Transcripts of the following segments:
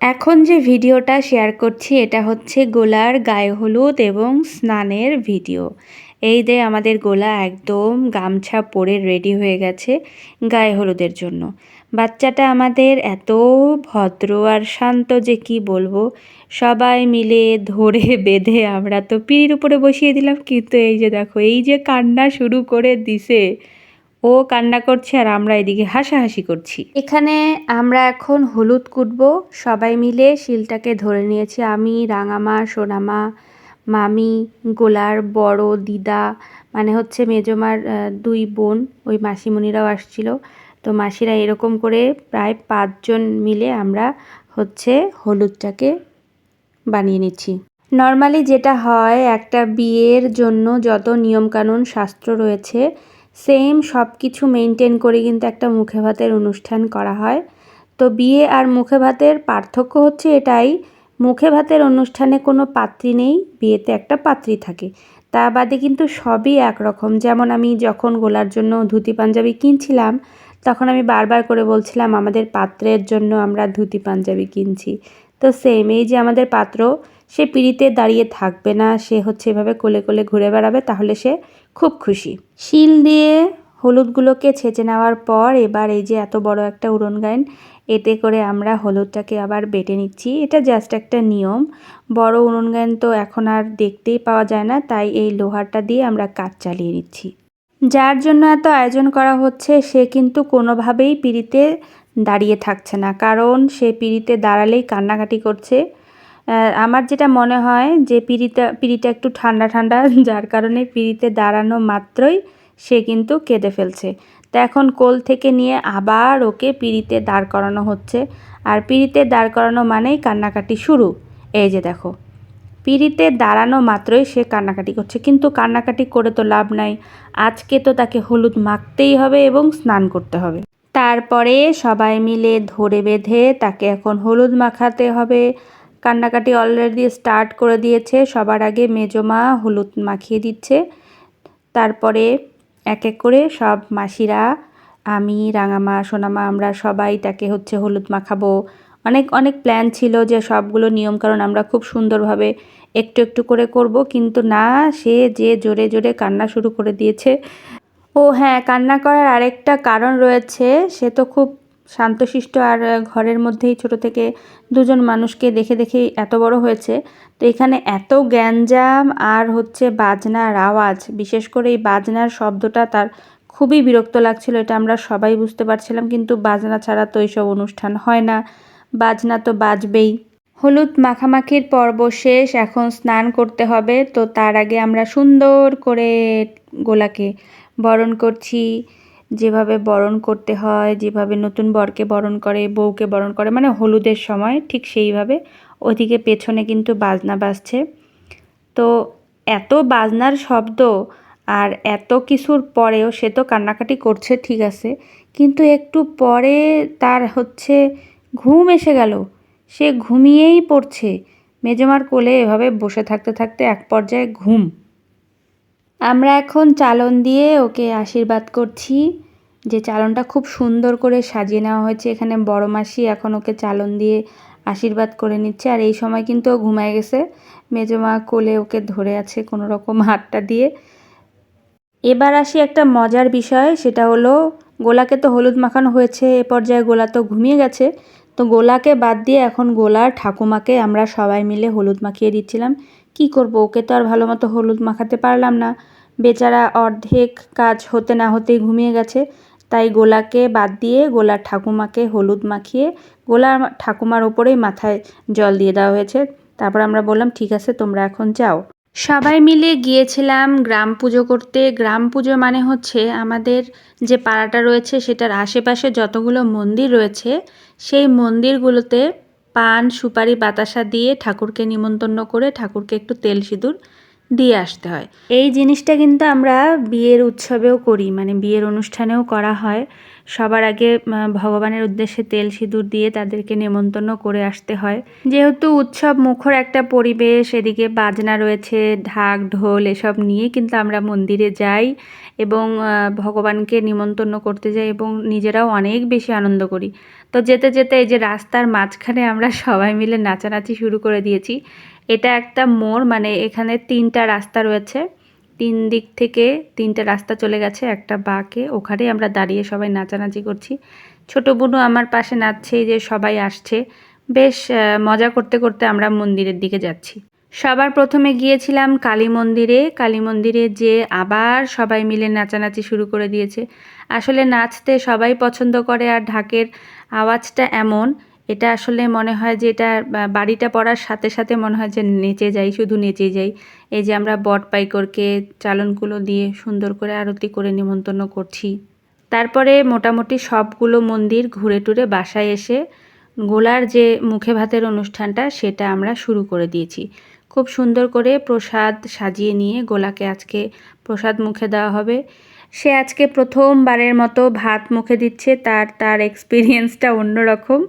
এখন যে ভিডিওটা শেয়ার করছি, এটা হচ্ছে গোলার গায়ে হলুদ এবং স্নানের ভিডিও। এই যে আমাদের গোলা একদম গামছা পরে রেডি হয়ে গেছে গায়ে হলুদের জন্য। বাচ্চাটা আমাদের এত ভদ্র আর শান্ত যে কি বলব, সবাই মিলে ধরে বেঁধে আমরা তো পিড়ির উপরে বসিয়ে দিলাম, কিন্তু এই যে দেখো, এই যে কান্না শুরু করে দিছে। ও কান্না করছে আর আমরা এদিকে হাসাহাসি করছি। এখানে আমরা এখন হলুদ কুটবো, সবাই মিলে শিলটাকে ধরে নিয়েছি আমি, রাঙামা, সোনামা, মামি, গোলার বড় দিদা মানে হচ্ছে মেজমার দুই বোন, ওই মাসিমণিরাও আসছিল। তো মাসিরা এরকম করে প্রায় পাঁচজন মিলে আমরা হচ্ছে হলুদটাকে বানিয়ে নিচ্ছি। নর্মালি যেটা হয়, একটা বিয়ের জন্য যত নিয়মকানুন, শাস্ত্র রয়েছে সেম সব কিছু মেনটেন করে কিন্তু একটা মুখে ভাতের অনুষ্ঠান করা হয়। তো বিয়ে আর মুখে ভাতের পার্থক্য হচ্ছে এটাই, মুখে ভাতের অনুষ্ঠানে কোনো পাত্রী নেই, বিয়েতে একটা পাত্রী থাকে। তা বাদে কিন্তু সবই একরকম। যেমন আমি যখন গোলার জন্য ধুতি পাঞ্জাবি কিনছিলাম, তখন আমি বারবার করে বলছিলাম, আমাদের পাত্রের জন্য আমরা ধুতি পাঞ্জাবি কিনছি। তো সেম এই যে আমাদের পাত্র সে পিড়িতে দাঁড়িয়ে থাকবে না, সে হচ্ছে এভাবে কোলে কোলে ঘুরে বেড়াবে, তাহলে সে খুব খুশি। শিল দিয়ে হলুদগুলোকে ছেঁচে নেওয়ার পর এবার এই যে এত বড় একটা উড়ন গায়েন এতে করে আমরা হলুদটাকে আবার বেটে নিচ্ছি। এটা জাস্ট একটা নিয়ম। বড় উড়ন গায়েন তো এখন আর দেখতেই পাওয়া যায় না, তাই এই লোহারটা দিয়ে আমরা কাজ চালিয়ে নিচ্ছি। যার জন্য এত আয়োজন করা হচ্ছে, সে কিন্তু কোনোভাবেই পিড়িতে দাঁড়িয়ে থাকছে না, কারণ সে পিড়িতে দাঁড়ালেই কান্নাকাটি করছে। আমার যেটা মনে হয় যে পিড়িটা পিড়িটা একটু ঠান্ডা ঠান্ডা, যার কারণে পিড়িতে দাঁড়ানো মাত্রই সে কিন্তু কেঁদে ফেলছে। তো এখন কোল থেকে নিয়ে আবার ওকে পিড়িতে দাঁড় করানো হচ্ছে। আর পিড়িতে দাঁড় করানো মানেই কান্নাকাটি শুরু। এই যে দেখো, পিড়িতে দাঁড়ানো মাত্রই সে কান্নাকাটি করছে। কিন্তু কান্নাকাটি করে তো লাভ নাই। আজকে তো তাকে হলুদ মাখতেই হবে এবং স্নান করতে হবে। তারপরে সবাই মিলে ধরে বেঁধে তাকে এখন হলুদ মাখাতে হবে। কান্নাকাটি অলরেডি স্টার্ট করে দিয়েছে। সবার আগে মেজমা হলুদ মাখিয়ে দিচ্ছে। তারপরে এক এক করে সব মাসিরা, আমি, রাঙামা, সোনামা, আমরা সবাই তাকে হচ্ছে হলুদ মাখাবো। অনেক অনেক প্ল্যান ছিল যে সবগুলো নিয়মকানুন আমরা খুব সুন্দরভাবে একটু একটু করে করব। কিন্তু না, সে যে জোরে জোরে কান্না শুরু করে দিয়েছে। ও হ্যাঁ কান্না করার আরেকটা কারণ রয়েছে। সে তো খুব শান্তশিষ্ট আর ঘরের মধ্যেই ছোট থেকে দুজন মানুষকে দেখে দেখেই এত বড় হয়েছে। তো এখানে এত গ্যাঞ্জাম আর হচ্ছে বাজনার আওয়াজ, বিশেষ করে এই বাজনার শব্দটা তার খুবই বিরক্ত লাগছিল, এটা আমরা সবাই বুঝতে পারছিলাম, কিন্তু বাজনা ছাড়া তো এইসব অনুষ্ঠান হয় না। বাজনা তো বাজবেই। হলুদ মাখামাখির পর্ব শেষ, এখন স্নান করতে হবে, তো তার আগে আমরা সুন্দর করে গোলাকে বরণ করছি। যেভাবে বরণ করতে হয়, যেভাবে নতুন বরকে বরণ করে, বউকে বরণ করে মানে হলুদের সময় ঠিক সেইভাবে ওদিকে পেছনে কিন্তু বাজনা বাজছে। তো এত বাজনার শব্দ আর এত কিছুর পরেও সে তো কান্নাকাটি করছে, ঠিক আছে। কিন্তু একটু পরে তার হচ্ছে ঘুম এসে গেল। সে ঘুমিয়েই পড়ছে। মেজমার কোলে এভাবে বসে থাকতে থাকতে এক পর্যায়ে ঘুম। আমরা এখন চালন দিয়ে ওকে আশীর্বাদ করছি। যে চালনটা খুব সুন্দর করে সাজিয়ে নেওয়া হয়েছে। এখানে বড় মাসি এখন ওকে চালন দিয়ে আশীর্বাদ করে নিচ্ছে। আর এই সময় কিন্তু ও ঘুমায় গেছে। মেজমা কোলে ওকে ধরে আছে কোনো রকম হাতটা দিয়ে। এবার আসি একটা মজার বিষয়, সেটা হলো, গোলাকে তো হলুদ মাখানো হয়েছে, এ পর্যায়ে গোলা তো ঘুমিয়ে গেছে। তো গোলাকে বাদ দিয়ে এখন গোলার ঠাকুমাকে আমরা সবাই মিলে হলুদ মাখিয়ে দিচ্ছিলাম। কি করব? ওকে তো আর ভালো মতো হলুদ মাখাতে পারলাম না। বেচারা অর্ধেক কাজ হতে না হতেই ঘুমিয়ে গেছে। তাই গোলাকে বাদ দিয়ে গোলার ঠাকুমাকে হলুদ মাখিয়ে গোলার ঠাকুমার ওপরেই মাথায় জল দিয়ে দেওয়া হয়েছে। তারপর আমরা বললাম, ঠিক আছে, তোমরা এখন যাও। সবাই মিলে গিয়েছিলাম গ্রাম পুজো করতে। গ্রাম পুজো মানে হচ্ছে আমাদের যে পাড়াটা রয়েছে, সেটার আশেপাশে যতগুলো মন্দির রয়েছে, সেই মন্দিরগুলোতে পান, সুপারি, বাতাসা দিয়ে ঠাকুরকে নিমন্ত্রণ করে ঠাকুরকে একটু তেল সিঁদুর দিয়ে আসতে হয়। এই জিনিসটা কিন্তু আমরা বিয়ের উৎসবেও করি মানে বিয়ের অনুষ্ঠানেও করা হয়। সবার আগে ভগবানের উদ্দেশ্যে তেল সিঁদুর দিয়ে তাদেরকে নেমন্তন্ন করে আসতে হয়। যেহেতু উৎসব মুখর একটা পরিবেশ, এদিকে বাজনা রয়েছে, ঢাক, ঢোল এসব নিয়ে কিন্তু আমরা মন্দিরে যাই এবং ভগবানকে নিমন্তন্ন করতে যাই এবং নিজেরাও অনেক বেশি আনন্দ করি। তো যেতে যেতে এই যে রাস্তার মাঝখানে আমরা সবাই মিলে নাচানাচি শুরু করে দিয়েছি। এটা একটা মোড় মানে এখানে তিনটা রাস্তা রয়েছে। তিন দিক থেকে তিনটা রাস্তা চলে গেছে, একটা বাঁকে। ওখানে আমরা দাঁড়িয়ে সবাই নাচানাচি করছি। ছোট বোনও আমার পাশে নাচছে যে সবাই আসছে। বেশ মজা করতে করতে আমরা মন্দিরের দিকে যাচ্ছি। সবার প্রথমে গিয়েছিলাম কালী মন্দিরে। কালী মন্দিরে যে আবার সবাই মিলে নাচানাচি শুরু করে দিয়েছে। আসলে নাচতে সবাই পছন্দ করে আর ঢাকের আওয়াজটা এমন, এটা আসলে মনে হয় যে এটা বাড়িটা পড়ার সাথে সাথে মনে হয় যে নেচে যাই, শুধু নেচে যাই। এই যে আমরা বট পাইকরকে চালনগুলো দিয়ে সুন্দর করে আরতি করে নিমন্ত্রণ করছি। তারপরে মোটামুটি সবগুলো মন্দির ঘুরে টুরে বাসায় এসে গোলার যে মুখে ভাতের অনুষ্ঠানটা, সেটা আমরা শুরু করে দিয়েছি। খুব সুন্দর করে প্রসাদ সাজিয়ে নিয়ে গোলাকে আজকে প্রসাদ মুখে দেওয়া হবে। সে আজকে প্রথমবারের মতো ভাত মুখে দিচ্ছে, তার তার এক্সপিরিয়েন্সটা অন্যরকম।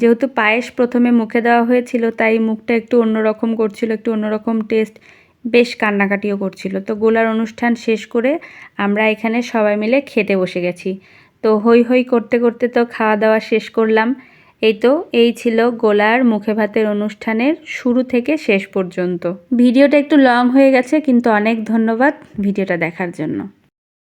যেহেতু পায়েস প্রথমে মুখে দেওয়া হয়েছিল, তাই মুখটা একটু অন্যরকম করছিল, একটু অন্যরকম টেস্ট বেশ কান্নাকাটিও করছিল। তো গোলার অনুষ্ঠান শেষ করে আমরা এখানে সবাই মিলে খেতে বসে গেছি। তো হই হই করতে করতে তো খাওয়া দাওয়া শেষ করলাম। এই তো, এই ছিল গোলার মুখে ভাতের অনুষ্ঠানের শুরু থেকে শেষ পর্যন্ত। ভিডিওটা একটু লং হয়ে গেছে, কিন্তু অনেক ধন্যবাদ ভিডিওটা দেখার জন্য।